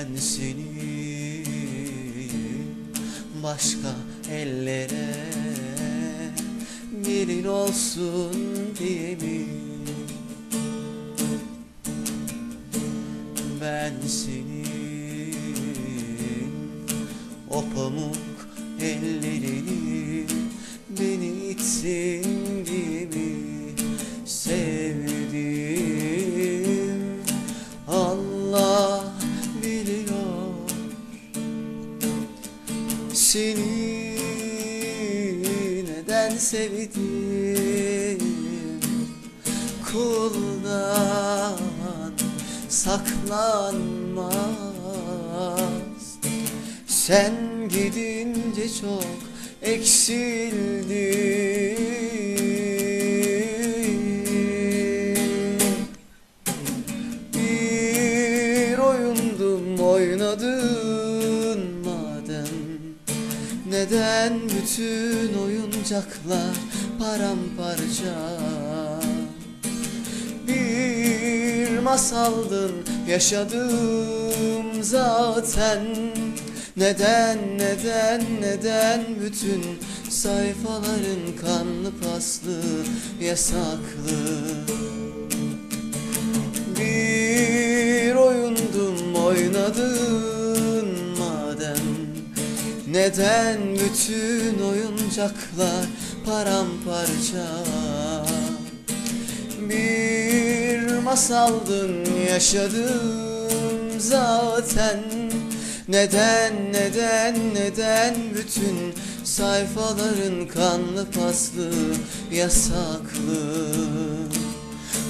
Ben seni başka ellere gelin olsun diye mi? Ben seni o pamuk ellerini beni itsin seni neden sevdim? Kuldan saklanmaz. Sen gidince çok eksildim Neden bütün oyuncaklar paramparça? Bir masaldın yaşadım zaten. Neden neden neden bütün sayfaların kanlı paslı yasaklı Neden bütün oyuncaklar paramparça? Bir masaldın yaşadım zaten. Neden neden neden bütün sayfaların kanlı paslı yasaklı?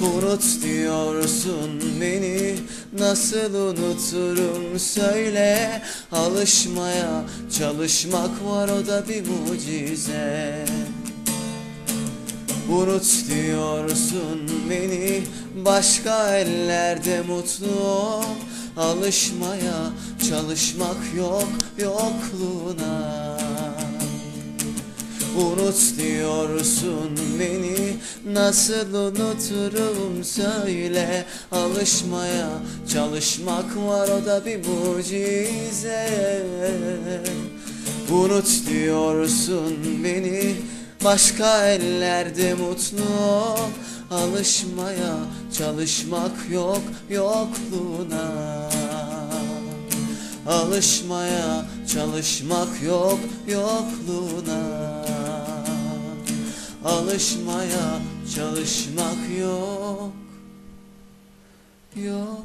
Unut diyorsun beni nasıl unuturum söyle. Alışmaya çalışmak var o da bir mucize. Unut diyorsun beni başka ellerde mutlu ol. Alışmaya çalışmak yok yokluğuna. Unut diyorsun beni nasıl unuturum söyle Alışmaya çalışmak var o da bir mucize. Unut diyorsun beni Başka ellerde mutlu Alışmaya çalışmak yok yokluğuna. Alışmaya çalışmak yok yokluğuna Alışmaya çalışmak yok. Yokluğuna.